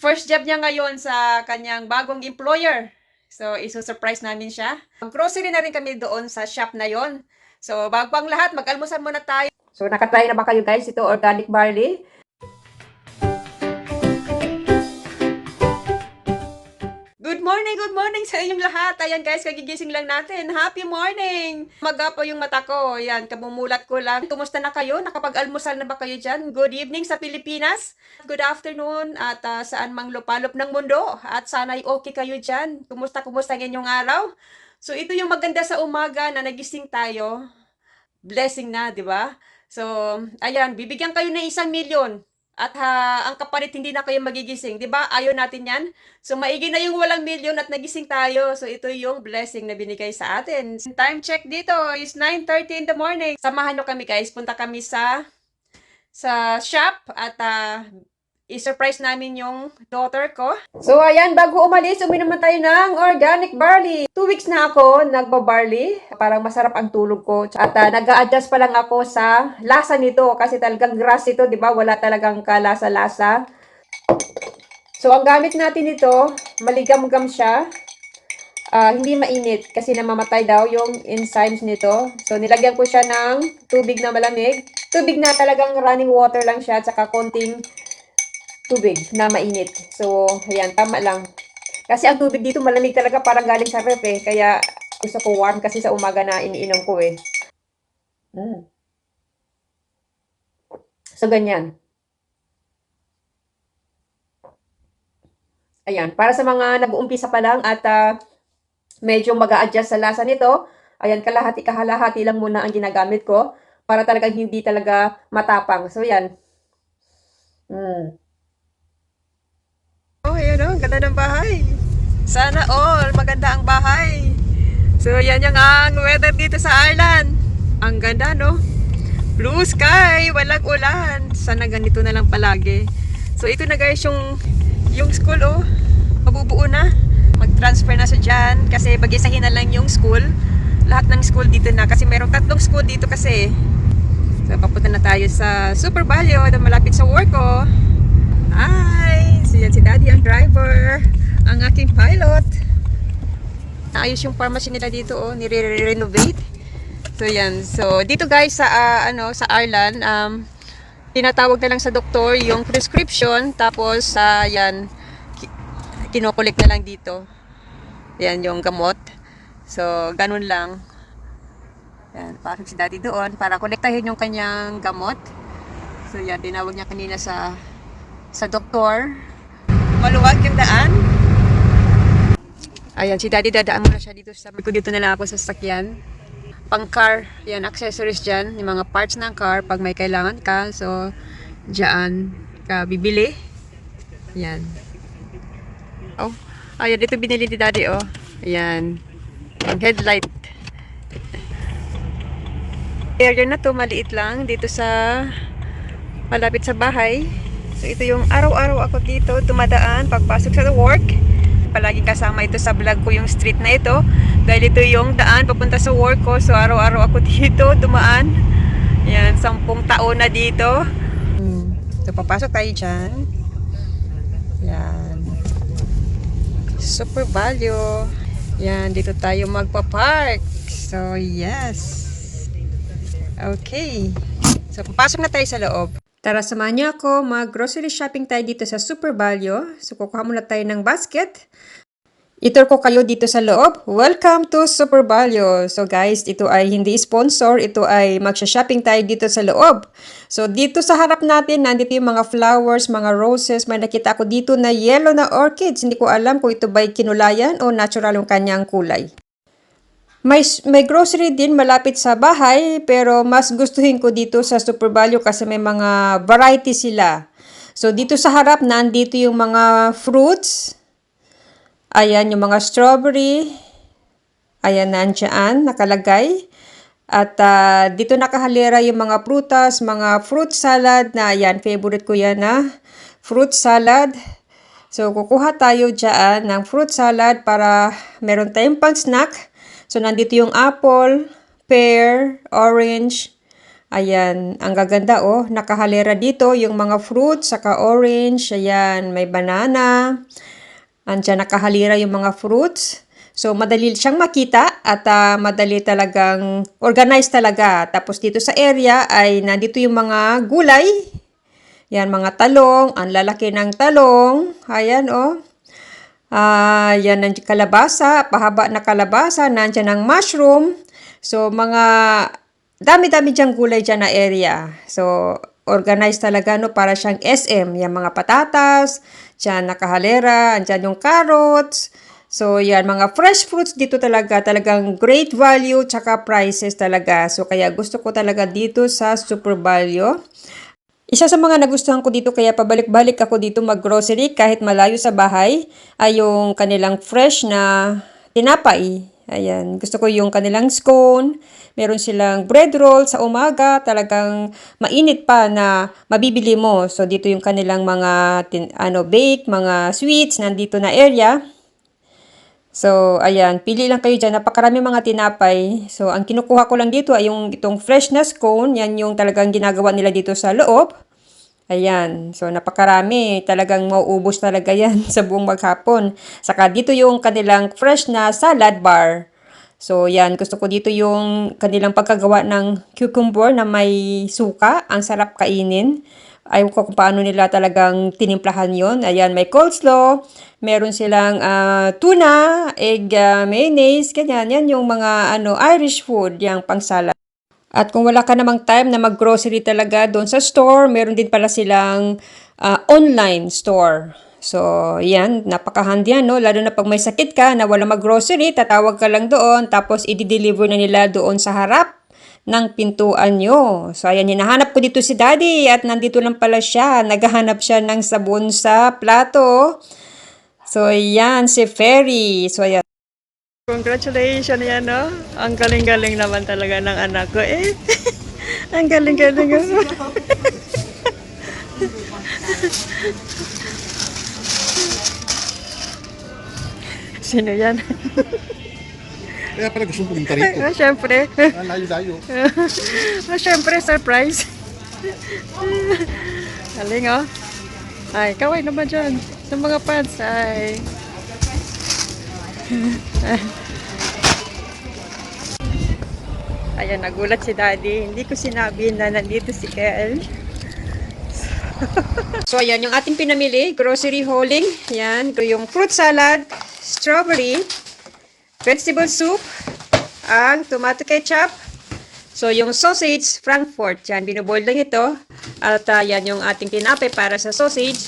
First job niya ngayon sa kanyang bagong employer. So, iso-surprise namin siya. Grocery na rin kami doon sa shop na yon. So, bago ang lahat, mag-almusal muna tayo. So, nakatry na ba kayo guys? Ito, organic barley. Good morning, sa inyong lahat. Ayan guys, kagigising lang natin. Happy morning! Maga po yung mata ko. Ayan, kamumulat ko lang. Kumusta na kayo? Nakapag-almusal na ba kayo dyan? Good evening sa Pilipinas. Good afternoon at ah, saan mang lupalop ng mundo. At sana'y okay kayo dyan. Kumusta, kumusta ang inyong araw? So, ito yung maganda sa umaga na nagising tayo. Blessing na, di ba? So, ayan, bibigyan kayo ng isang milyon. At ha, ang kapalit hindi na kayo magigising, 'di ba? Ayaw natin 'yan. So maigi na yung walang milyon at nagising tayo. So ito yung blessing na binigay sa atin. Time check dito is 9:30 in the morning. Samahan nyo kami guys. Punta kami sa sa shop at ah, i-surprise namin yung daughter ko. So ayan, bago umalis, uminom na tayo ng organic barley. Two weeks na ako nagba-barley. Parang masarap ang tulog ko. At ah, nag-a-adjust pa lang ako sa lasa nito kasi talagang grass ito, di ba? Wala talagang kalasa-lasa. So ang gamit natin ito, maligam-gam siya. Ah, hindi mainit kasi namamatay daw yung enzymes nito. So nilagyan ko siya ng tubig na malamig. Tubig na talagang running water lang siya at saka konting tubig na mainit. So, ayan, tama lang. Kasi ang tubig dito malamig talaga parang galing sa ref eh. Kaya gusto ko warm kasi sa umaga na iniinom ko eh. Mm. So, ganyan. Ayan, para sa mga nag-uumpisa pa lang at ah, medyo mag adjust sa lasa nito, ayan, kalahati kahalahati lang muna ang ginagamit ko para talagang hindi talaga matapang. So, yan. Mm. Oh, ayan oh, ganda ng bahay. Sana all, maganda ang bahay. So, yan yung ang weather dito sa Ireland. Ang ganda, no? Blue sky, walang ulan. Sana ganito na lang palagi. So, ito na guys yung, yung school, oh. Mabubuo na. Mag-transfer na sa dyan kasi bagisahin na lang yung school. Lahat ng school dito na kasi merong tatlong school dito kasi. So, papunta na tayo sa Super Valio na malapit sa work ko. Hi! So, yan si Daddy ang driver. Ang aking pilot. Ayos yung pharmacy nila dito, oh. Nire-renovate. So, yan. So, dito guys sa, ah, ano, sa Ireland, um, tinatawag na lang sa doktor yung prescription. Tapos, sa yan, ki- kinukulik na lang dito. Yan, yung gamot. So, ganun lang. Yan, parang si daddy doon para kolektahin yung kanyang gamot. So, yan, tinawag niya kanina sa sa doktor. Maluwag yung daan. Ayan, si daddy dadaan muna siya dito. Sabi ko dito na lang ako sa sakyan. Pang car, yan, accessories dyan. Yung mga parts ng car pag may kailangan ka. So, dyan ka bibili. Yan. Oh, ayan, dito binili ni daddy, oh. Ayan. Ang headlight. Area na to, maliit lang. Dito sa, malapit sa bahay. So, ito yung araw-araw ako dito, dumadaan, pagpasok sa work. Palaging kasama ito sa vlog ko yung street na ito. Dahil ito yung daan papunta sa work ko. So, araw-araw ako dito, dumaan. Yan, sampung taon na dito. So, papasok tayo dyan. Yan. Super value. Yan, dito tayo magpa-park. So, yes. Okay. So, papasok na tayo sa loob. Tara, samahan niyo ako. Mag-grocery shopping tayo dito sa Super Value. So, kukuha muna tayo ng basket. Itur ko kayo dito sa loob. Welcome to Super Value. So guys, ito ay hindi sponsor. Ito ay magsha-shopping tayo dito sa loob. So dito sa harap natin, nandito yung mga flowers, mga roses. May nakita ako dito na yellow na orchids. Hindi ko alam kung ito ba'y kinulayan o natural yung kanyang kulay. May, may grocery din malapit sa bahay, pero mas gustuhin ko dito sa Super Value kasi may mga variety sila. So, dito sa harap, nandito yung mga fruits. Ayan, yung mga strawberry. Ayan, nandyan, nakalagay. At ah, dito nakahalera yung mga prutas, mga fruit salad na ayan, favorite ko yan na fruit salad. So, kukuha tayo dyan ng fruit salad para meron tayong pang snack. So, nandito yung apple, pear, orange, Ayan, ang gaganda oh, nakahalera dito yung mga fruits, saka orange, ayan, may banana. Andiyan nakahalira yung mga fruits. So, madali siyang makita at ah, madali talagang organized talaga. Tapos dito sa area ay nandito yung mga gulay. Yan, mga talong. Ang lalaki ng talong. Ayan, oh. Ah, yan ang kalabasa, pahaba na kalabasa, nandiyan ang mushroom. So, mga dami-dami diyang gulay dyan na area. So, organized talaga, no, para siyang SM. Yan, mga patatas, dyan nakahalera, andyan yung carrots. So, yan, mga fresh fruits dito talaga, talagang great value, tsaka prices talaga. So, kaya gusto ko talaga dito sa Super Value. Isa sa mga nagustuhan ko dito kaya pabalik-balik ako dito mag-grocery kahit malayo sa bahay ay yung kanilang fresh na tinapay. Ayan, gusto ko yung kanilang scone. Meron silang bread roll sa umaga, talagang mainit pa na mabibili mo. So dito yung kanilang mga tin- ano bake, mga sweets nandito na area. So, ayan, pili lang kayo dyan. Napakarami mga tinapay. So, ang kinukuha ko lang dito ay yung itong freshness cone. Yan yung talagang ginagawa nila dito sa loob. Ayan. So, napakarami. Talagang mauubos talaga yan sa buong maghapon. Saka dito yung kanilang fresh na salad bar. So, yan. Gusto ko dito yung kanilang pagkagawa ng cucumber na may suka. Ang sarap kainin. Ayaw ko kung paano nila talagang tinimplahan yon. Ayan, may coleslaw. Meron silang ah, tuna, egg ah, mayonnaise, ganyan. Yan yung mga ano Irish food, yung pang salad. At kung wala ka namang time na mag-grocery talaga doon sa store, meron din pala silang ah, online store. So, yan, napaka-handy yan, no? Lalo na pag may sakit ka na wala mag-grocery, tatawag ka lang doon, tapos i-deliver na nila doon sa harap ng pintuan nyo. So, ayan, hinahanap ko dito si Daddy at nandito lang pala siya. Naghahanap siya ng sabon sa plato. So, yan, si Ferry. So, ayan. Congratulations yan, no? Ang galing-galing naman talaga ng anak ko, eh. Ang galing-galing. Sino yan? Kaya pala gusto mong pumunta rito. ah, syempre. Ah, layo-layo. ah, syempre, surprise. Galing, oh. Ay, kaway naman dyan. Sa mga pants, ay. Ayan, nagulat si Daddy. Hindi ko sinabi na nandito si El. so, ayan, yung ating pinamili. Grocery hauling. Yan, yung fruit salad, strawberry, vegetable soup, ang tomato ketchup, So, yung sausage, Frankfurt, yan, binuboil lang ito. At ah, yan yung ating tinapay para sa sausage.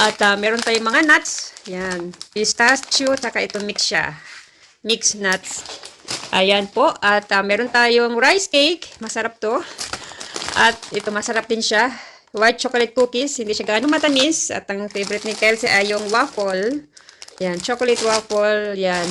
At ah, meron tayong mga nuts. Yan, pistachio, taka ito mix siya. Mix nuts. Ayan po. At ah, meron tayong rice cake. Masarap to. At ito, masarap din siya. White chocolate cookies. Hindi siya gaano matamis. At ang favorite ni Kelsey ay yung waffle. Yan, chocolate waffle. Yan.